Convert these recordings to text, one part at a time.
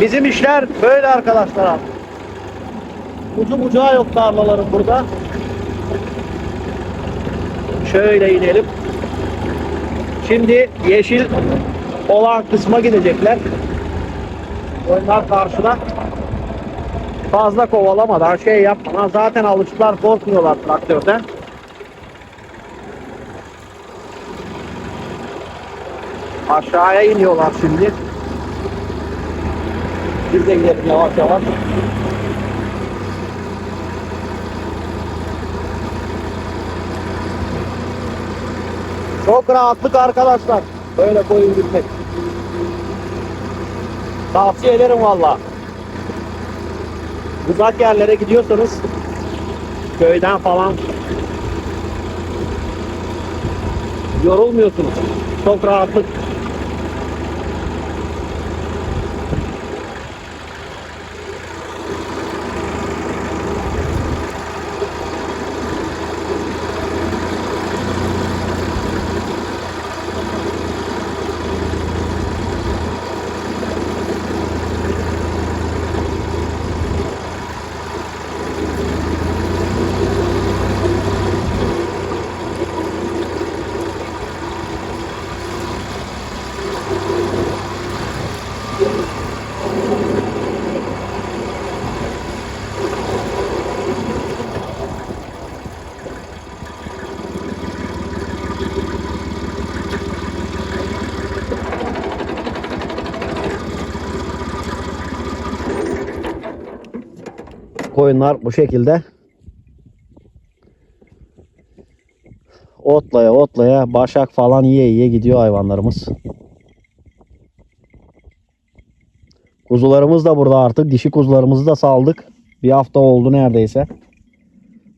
Bizim işler böyle arkadaşlar abi. Ucu bucağı yok tarlaların burada. Şöyle inelim. Şimdi yeşil olan kısma gidecekler. Onlar karşıda. Fazla kovalamadan şey yapmadan zaten alıştılar korkmuyorlar traktörden. Aşağıya iniyorlar şimdi. Biz de gidelim yavaş yavaş. Çok rahatlık arkadaşlar. Böyle koyun gitmek. Tavsiye ederim valla. Uzak yerlere gidiyorsanız köyden falan yorulmuyorsunuz. Çok rahatlık. Koyunlar bu şekilde otlaya otlaya başak falan yiye yiye gidiyor hayvanlarımız. Kuzularımız da burada artık. Dişi kuzularımızı da saldık. Bir hafta oldu neredeyse.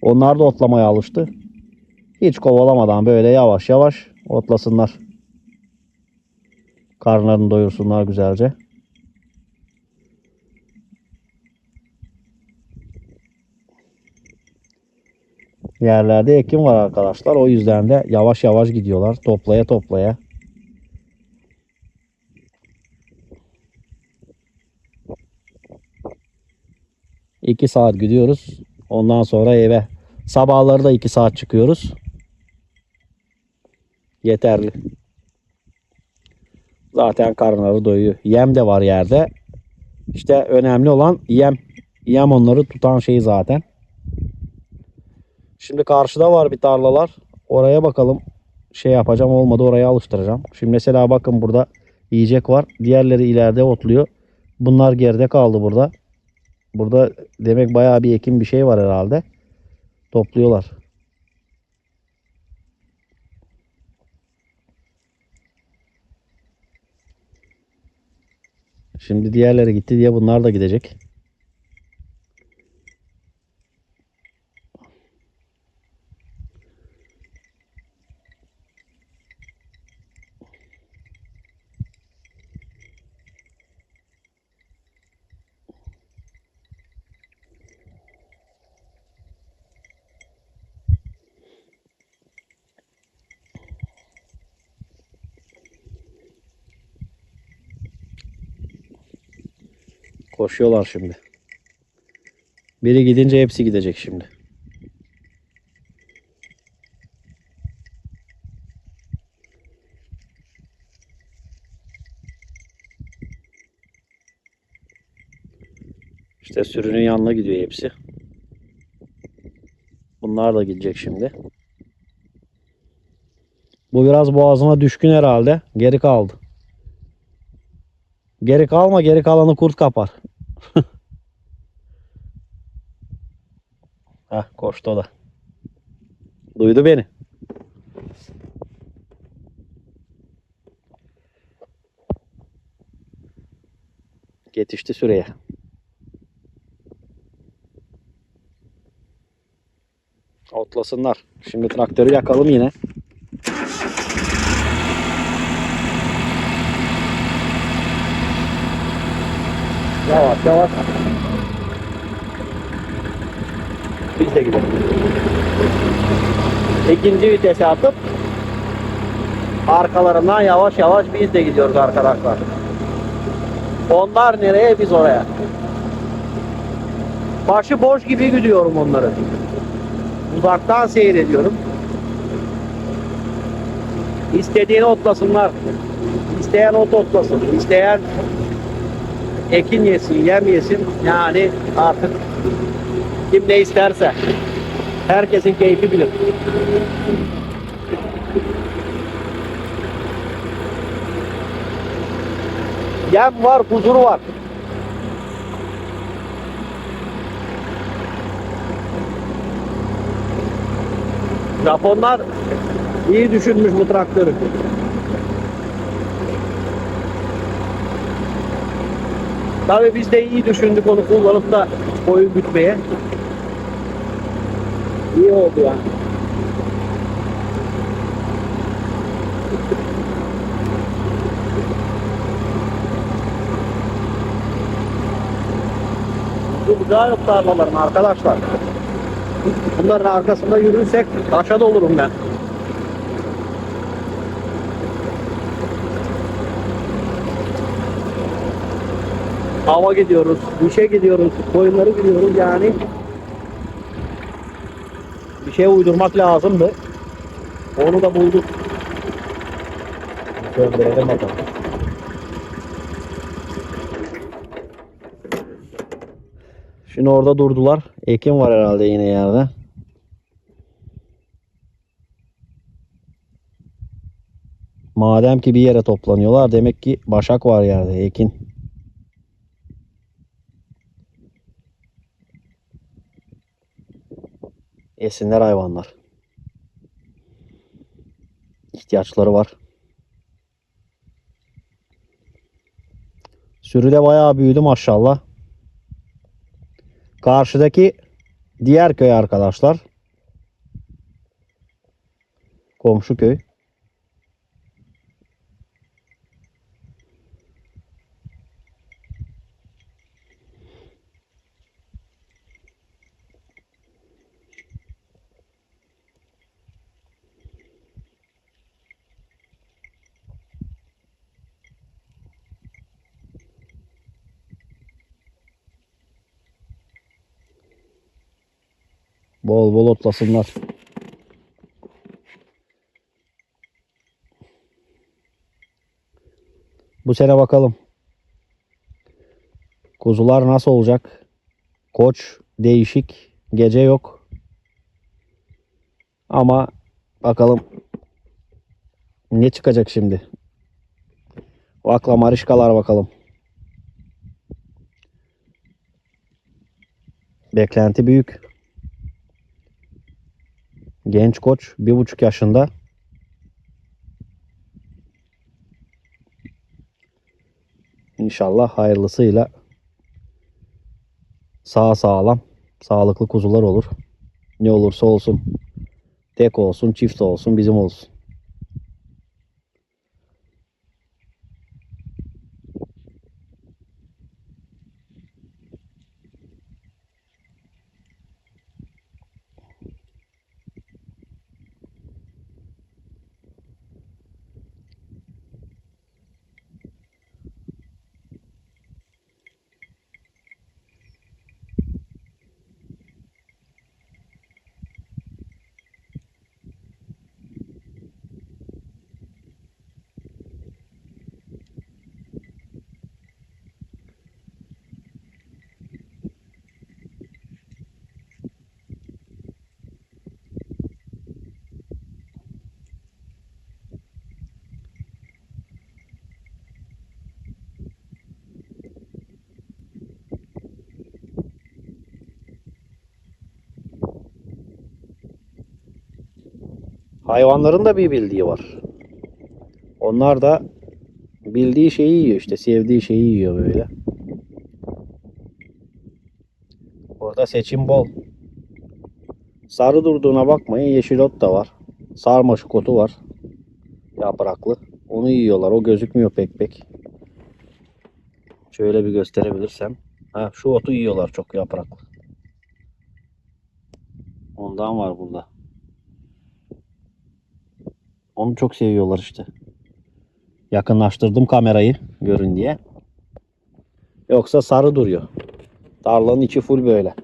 Onlar da otlamaya alıştı. Hiç kovalamadan böyle yavaş yavaş otlasınlar. Karnlarını doyursunlar güzelce. Yerlerde ekim var arkadaşlar. O yüzden de yavaş yavaş gidiyorlar. Toplaya toplaya. İki saat gidiyoruz. Ondan sonra eve. Sabahları da iki saat çıkıyoruz. Yeterli. Zaten karnları doyuyor. Yem de var yerde. İşte önemli olan yem. Yem onları tutan şey zaten. Şimdi karşıda var bir tarlalar. Oraya bakalım. Şey yapacağım olmadı oraya alıştıracağım. Şimdi mesela bakın burada yiyecek var. Diğerleri ileride otluyor. Bunlar geride kaldı burada. Burada demek bayağı bir ekim bir şey var herhalde. Topluyorlar. Şimdi diğerleri gitti diye bunlar da gidecek. Koşuyorlar şimdi. Biri gidince hepsi gidecek şimdi. İşte sürünün yanına gidiyor hepsi. Bunlar da gidecek şimdi. Bu biraz boğazına düşkün herhalde. Geri kaldı. Geri kalma geri kalanı kurt kapar. Heh koştu o da. Duydu beni. Yetişti süreye. Otlasınlar. Şimdi traktörü yakalım yine. Yavaş yavaş. De gidelim. İkinci vitese atıp arkalarından yavaş yavaş biz de gidiyoruz arkadaşlar. Onlar nereye biz oraya. Başı boş gibi gidiyorum onları. Uzaktan seyrediyorum. İstediğini otlasınlar. İsteyen ot otlasın. İsteyen ekin yesin, yem yesin. Yani artık kim ne isterse. Herkesin keyfi bilir. Yem var, huzur var. Japonlar iyi düşünmüş bu traktörü. Tabii biz de iyi düşündük onu kullanıp da koyun gütmeye. İyi oldu yani. Bu güzel tarlaların arkadaşlar. Bunların arkasında yürürsek taşa dolurum ben. Hava gidiyoruz, işe gidiyoruz, koyunları gidiyoruz yani. Bir şey uydurmak lazımdı. Onu da bulduk. Gönderelim bakalım. Şimdi orada durdular. Ekim var herhalde yine yerde. Madem ki bir yere toplanıyorlar demek ki başak var yerde ekin. Yesinler hayvanlar. İhtiyaçları var. Sürü de bayağı büyüdü maşallah. Karşıdaki diğer köy arkadaşlar. Komşu köy. Bol bol otlasınlar. Bu sene bakalım. Kuzular nasıl olacak? Koç değişik. Gece yok. Ama bakalım ne çıkacak şimdi? Vakla marişkalar bakalım. Beklenti büyük. Genç koç bir buçuk yaşında. İnşallah hayırlısıyla sağ sağlam sağlıklı kuzular olur. Ne olursa olsun. Tek olsun, çift olsun, bizim olsun. Hayvanların da bir bildiği var. Onlar da bildiği şeyi yiyor işte. Sevdiği şeyi yiyor böyle. Orada seçim bol. Sarı durduğuna bakmayın. Yeşil ot da var. Sarmaşık otu var. Yapraklı. Onu yiyorlar. O gözükmüyor pek pek. Şöyle bir gösterebilirsem. Ha, şu otu yiyorlar çok yapraklı. Ondan var burada. Onu çok seviyorlar işte. Yakınlaştırdım kamerayı görün diye. Yoksa sarı duruyor. Tarlanın içi full böyle.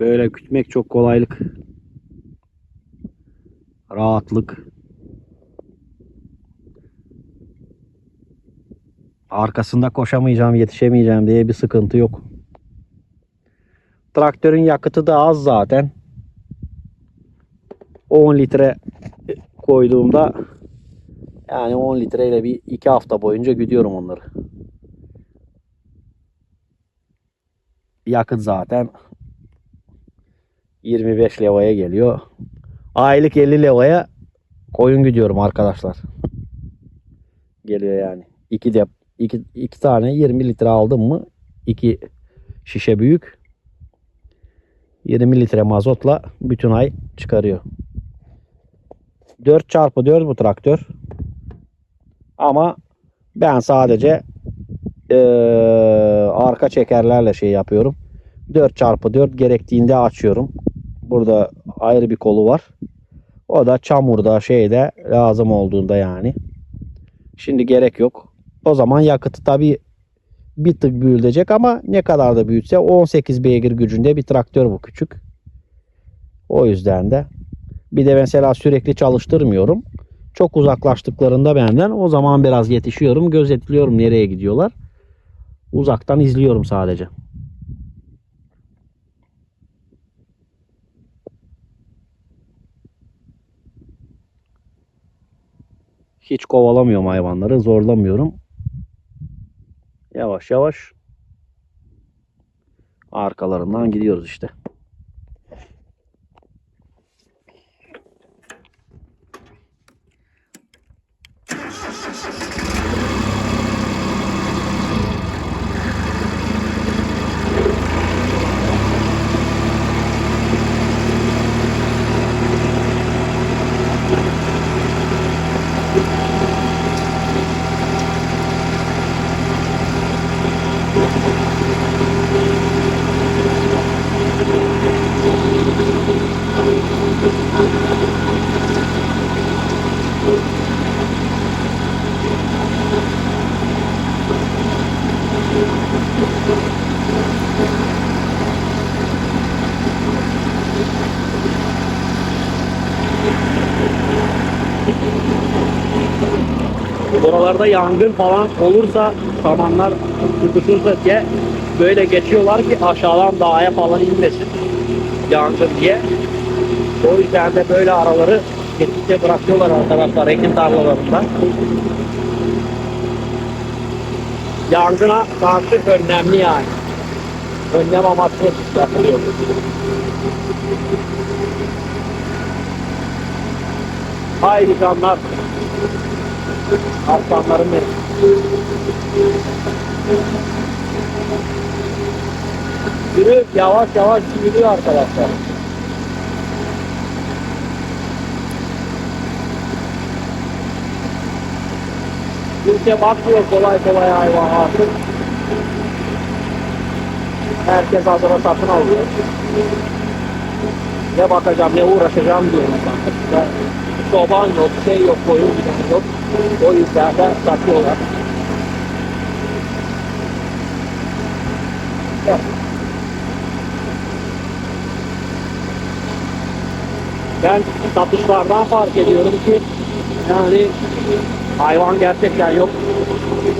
Böyle kütmek çok kolaylık. Rahatlık. Arkasında koşamayacağım, yetişemeyeceğim diye bir sıkıntı yok. Traktörün yakıtı da az zaten. 10 litre koyduğumda yani 10 litreyle bir 2 hafta boyunca gidiyorum onları. Yakıt zaten 25 levaya geliyor. Aylık 50 levaya koyun gidiyorum arkadaşlar. Geliyor yani. İki de iki, iki tane 20 litre aldım mı? iki şişe büyük. 20 litre mazotla bütün ay çıkarıyor. 4 çarpı 4 bu traktör. Ama ben sadece eee, arka çekerlerle şey yapıyorum. 4 çarpı 4 gerektiğinde açıyorum. Burada ayrı bir kolu var. O da çamurda şeyde lazım olduğunda yani. Şimdi gerek yok. O zaman yakıtı tabi bir tık büyülecek ama ne kadar da büyütse 18 beygir gücünde bir traktör bu küçük. O yüzden de bir de mesela sürekli çalıştırmıyorum. Çok uzaklaştıklarında benden o zaman biraz yetişiyorum. Gözetliyorum nereye gidiyorlar. Uzaktan izliyorum sadece. Hiç kovalamıyorum hayvanları, zorlamıyorum. Yavaş yavaş arkalarından gidiyoruz işte. Buralarda yangın falan olursa samanlar tutuşursa diye böyle geçiyorlar ki aşağıdan dağa falan inmesin yangın diye. O yüzden de böyle araları geçtikçe bırakıyorlar arkadaşlar ekin tarlalarında. Yangına karşı önlemli yani. Önlem amaçlı yapılıyor. Haydi canlar. Aslanlarım benim. Yürü yavaş yavaş yürüyor arkadaşlar. Kimse bakmıyor kolay kolay hayvan artık. Herkes hazıra satın alıyor. Ne bakacağım ne uğraşacağım diyor. Ya, Çoban yok, şey yok, koyun yok. O yüzden de satıyorlar. Evet. Ben satışlardan fark ediyorum ki yani hayvan gerçekten yok.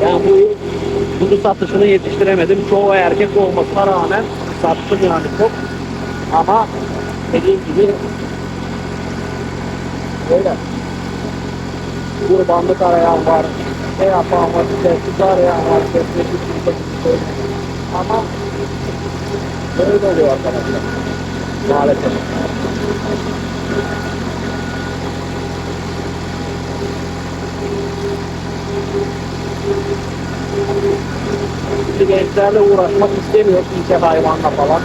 Yani bu kuzu satışını yetiştiremedim. Çoğu erkek olmasına rağmen sattım yani çok. Ama dediğim gibi Öyle. Kurbanlık arayan var. Ne yapan var. Sessiz arayan var. Sessiz bir Ama böyle oluyor arkadaşlar. Maalesef. Şimdi gençlerle uğraşmak istemiyor ilçe hayvanla falan.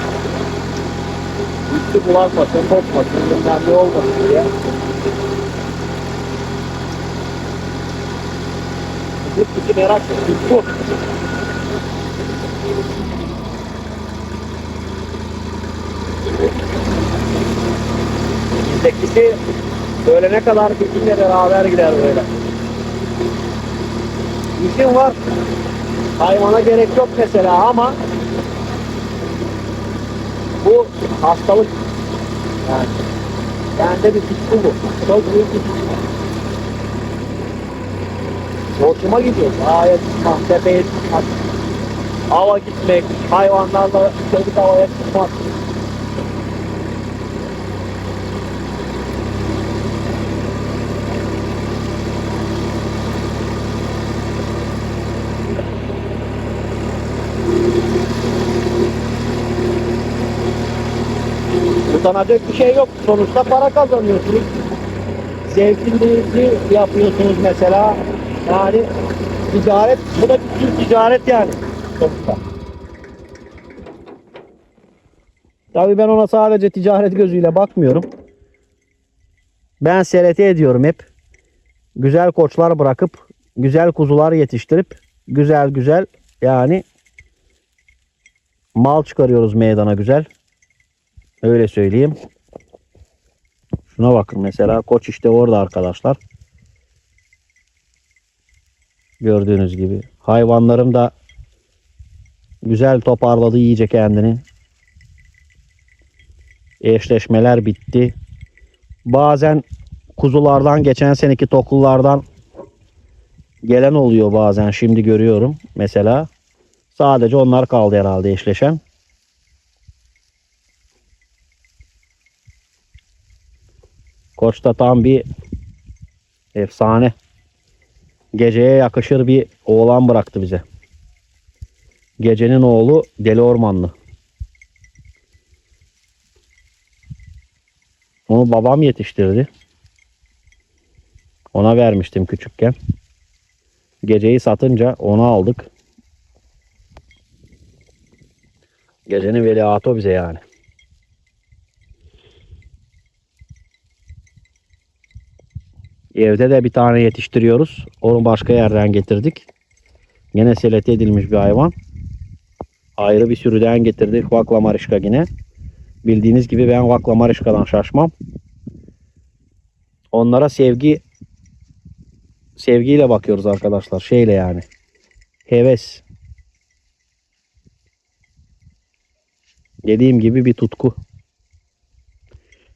Üstü bulaşmasın, kopmasın, bilmem ne olmasın diye. Yurt dışı merak tutku. Bizdekisi böyle ne kadar bizimle beraber gider böyle. İşim var. Hayvana gerek yok mesela ama bu hastalık yani bende bir tutku bu. Çok büyük bir tutku. Hoşuma gidiyor. Gayet çıkmak, tepeye çıkmak, hava gitmek, hayvanlarla çocuk havaya çıkmak. Utanacak bir şey yok. Sonuçta para kazanıyorsunuz. Zevkinizi yapıyorsunuz mesela. Yani ticaret, bu da bir tür ticaret yani. Sonuçta. Tabii ben ona sadece ticaret gözüyle bakmıyorum. Ben SLT ediyorum hep. Güzel koçlar bırakıp, güzel kuzular yetiştirip, güzel güzel yani mal çıkarıyoruz meydana güzel. Öyle söyleyeyim. Şuna bakın mesela koç işte orada arkadaşlar. Gördüğünüz gibi. Hayvanlarım da güzel toparladı iyice kendini. Eşleşmeler bitti. Bazen kuzulardan geçen seneki tokullardan gelen oluyor bazen şimdi görüyorum mesela. Sadece onlar kaldı herhalde eşleşen. Koç da tam bir efsane. Geceye yakışır bir oğlan bıraktı bize. Gecenin oğlu Deli Ormanlı. Onu babam yetiştirdi. Ona vermiştim küçükken. Geceyi satınca onu aldık. Gecenin veliahtı bize yani. Evde de bir tane yetiştiriyoruz. Onu başka yerden getirdik. Yine selete edilmiş bir hayvan. Ayrı bir sürüden getirdik. Vakla marişka yine. Bildiğiniz gibi ben vakla marişkadan şaşmam. Onlara sevgi sevgiyle bakıyoruz arkadaşlar. Şeyle yani. Heves. Dediğim gibi bir tutku.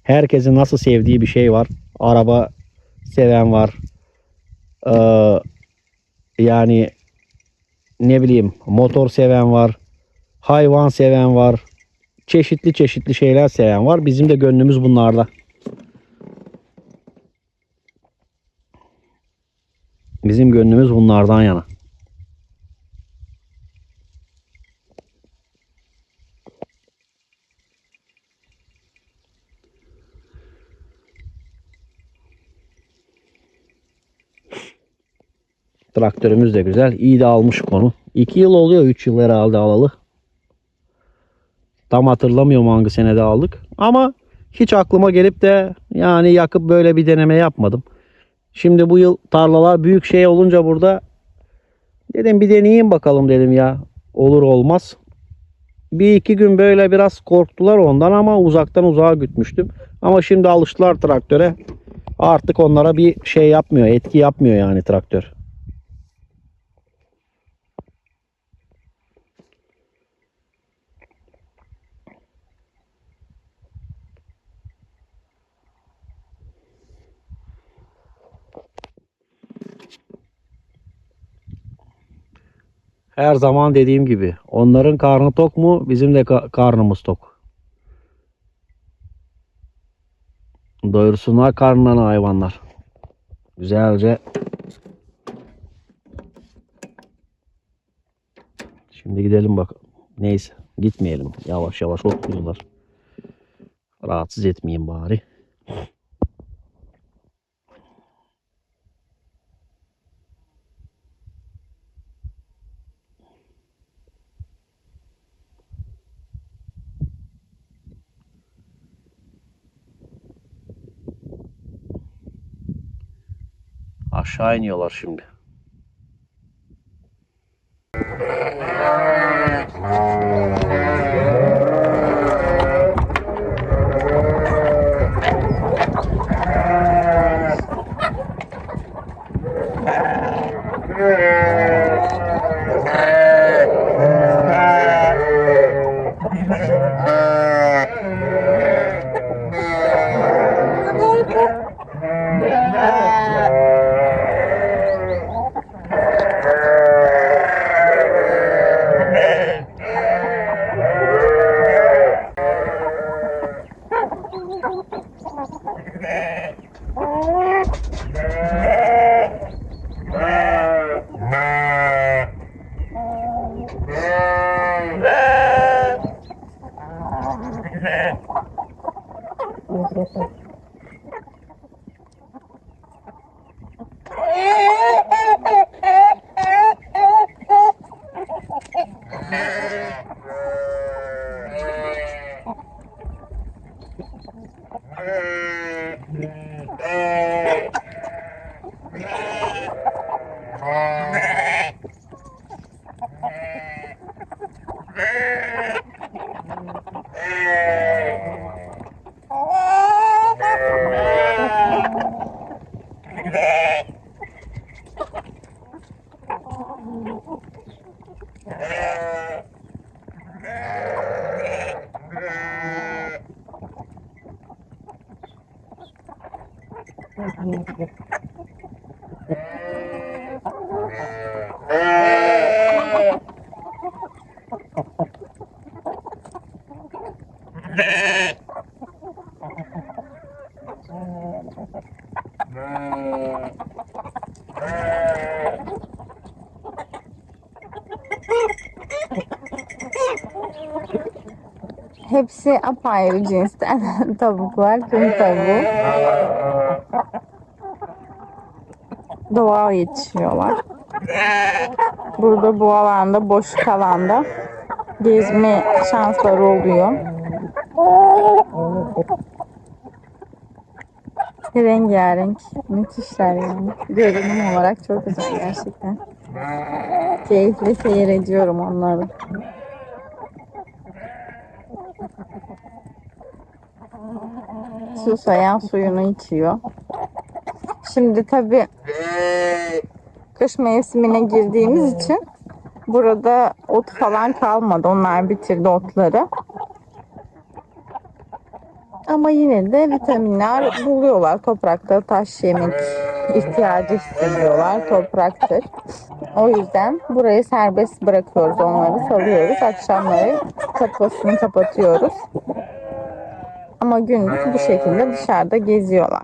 Herkesin nasıl sevdiği bir şey var. Araba seven var. Ee, yani ne bileyim motor seven var. Hayvan seven var. Çeşitli çeşitli şeyler seven var. Bizim de gönlümüz bunlarda. Bizim gönlümüz bunlardan yana. Traktörümüz de güzel. İyi de almış konu. 2 yıl oluyor. 3 yıl herhalde alalı. Tam hatırlamıyorum hangi senede aldık. Ama hiç aklıma gelip de yani yakıp böyle bir deneme yapmadım. Şimdi bu yıl tarlalar büyük şey olunca burada dedim bir deneyeyim bakalım dedim ya. Olur olmaz. Bir iki gün böyle biraz korktular ondan ama uzaktan uzağa gütmüştüm. Ama şimdi alıştılar traktöre. Artık onlara bir şey yapmıyor. Etki yapmıyor yani traktör. Her zaman dediğim gibi onların karnı tok mu bizim de ka- karnımız tok. Doyursunlar karnlarını hayvanlar. Güzelce. Şimdi gidelim bak. Neyse gitmeyelim. Yavaş yavaş otluyorlar. Rahatsız etmeyeyim bari. Aşağı iniyorlar şimdi. partner Hepsi apayrı cinsten tavuklar, tüm tavuğu. Doğal yetişiyorlar. Burada bu alanda, boş alanda gezme şansları oluyor. Rengarenk, müthişler yani. Görünüm olarak çok güzel gerçekten. Keyifle seyrediyorum onları. Susayan suyunu içiyor. Şimdi tabi kış mevsimine girdiğimiz için burada ot falan kalmadı. Onlar bitirdi otları. Ama yine de vitaminler buluyorlar. Toprakta taş yemek ihtiyacı hissediyorlar. Topraktır. O yüzden burayı serbest bırakıyoruz onları. Salıyoruz. Akşamları kapısını kapatıyoruz. Ama gündüz bu şekilde dışarıda geziyorlar.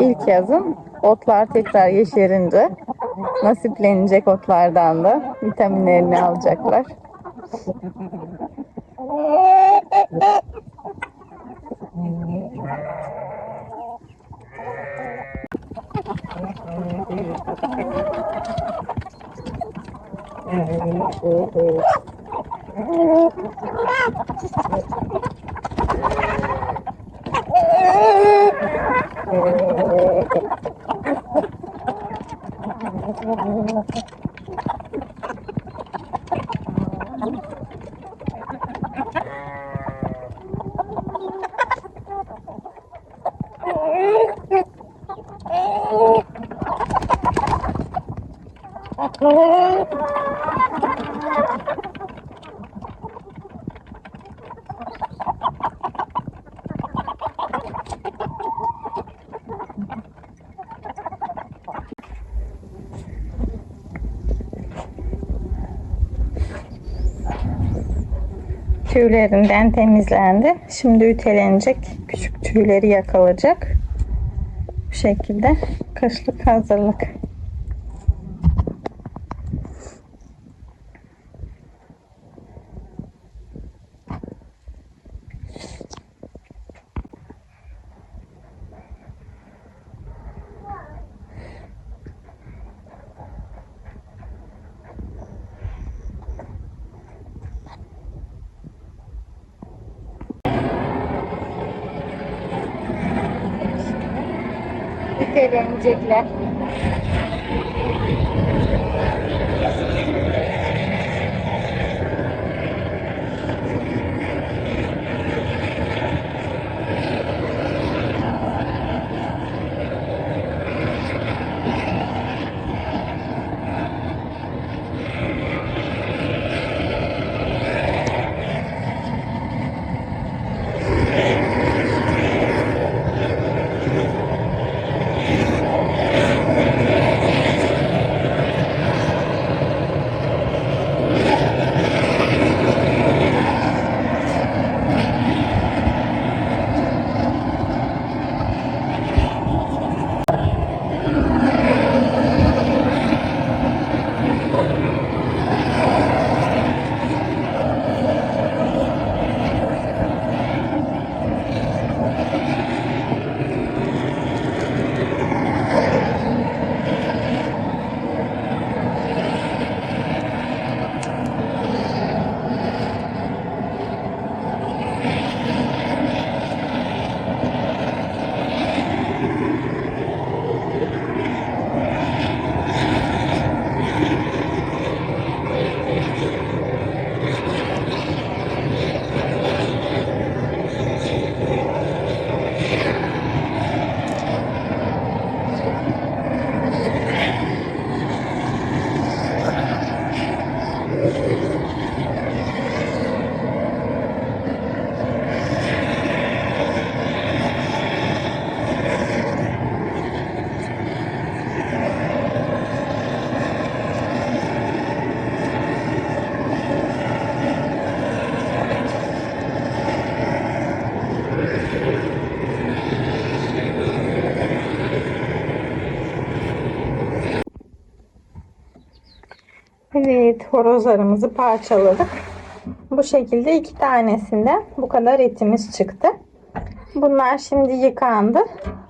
İlk yazın otlar tekrar yeşerince nasiplenecek otlardan da vitaminlerini alacaklar. Oh, my God. Tüylerinden temizlendi. Şimdi ütelenecek. Küçük tüyleri yakılacak. Bu şekilde kışlık hazırlık. Ütelenecekler. Horozlarımızı parçaladık. Bu şekilde iki tanesinden bu kadar etimiz çıktı. Bunlar şimdi yıkandı.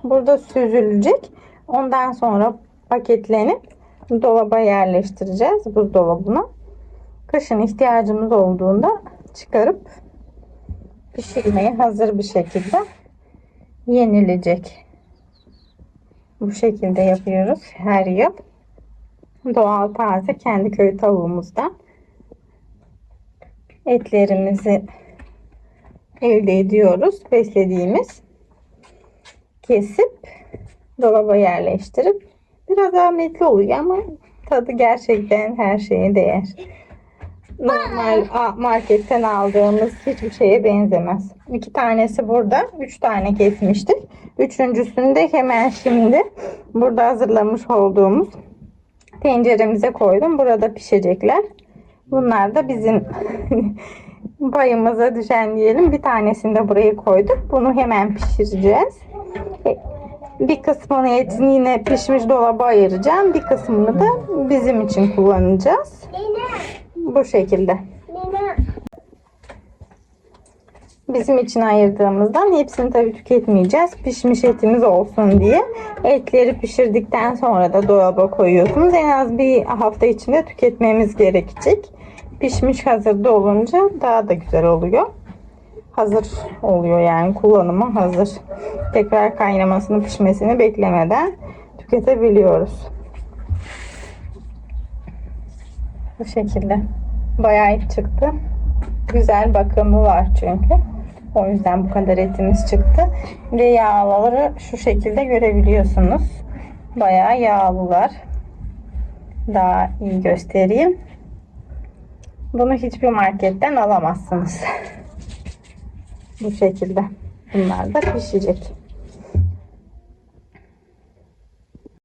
Burada süzülecek. Ondan sonra paketlenip dolaba yerleştireceğiz buzdolabına. Kışın ihtiyacımız olduğunda çıkarıp pişirmeye hazır bir şekilde yenilecek. Bu şekilde yapıyoruz her yıl. Doğal taze kendi köy tavuğumuzdan etlerimizi elde ediyoruz. Beslediğimiz kesip dolaba yerleştirip biraz zahmetli oluyor ama tadı gerçekten her şeye değer. Normal marketten aldığımız hiçbir şeye benzemez. İki tanesi burada. Üç tane kesmiştik. Üçüncüsünü de hemen şimdi burada hazırlamış olduğumuz tenceremize koydum. Burada pişecekler. Bunlar da bizim payımıza düşen diyelim. Bir tanesini de buraya koyduk. Bunu hemen pişireceğiz. Bir kısmını etini yine pişmiş dolaba ayıracağım. Bir kısmını da bizim için kullanacağız. Bu şekilde. Bizim için ayırdığımızdan hepsini tabii tüketmeyeceğiz. Pişmiş etimiz olsun diye. Etleri pişirdikten sonra da dolaba koyuyorsunuz. En az bir hafta içinde tüketmemiz gerekecek. Pişmiş hazırda olunca daha da güzel oluyor. Hazır oluyor yani kullanıma hazır. Tekrar kaynamasını pişmesini beklemeden tüketebiliyoruz. Bu şekilde. Bayağı çıktı. Güzel bakımı var çünkü. O yüzden bu kadar etimiz çıktı. Ve yağları şu şekilde görebiliyorsunuz. Bayağı yağlılar. Daha iyi göstereyim. Bunu hiçbir marketten alamazsınız. bu şekilde. Bunlar da pişecek.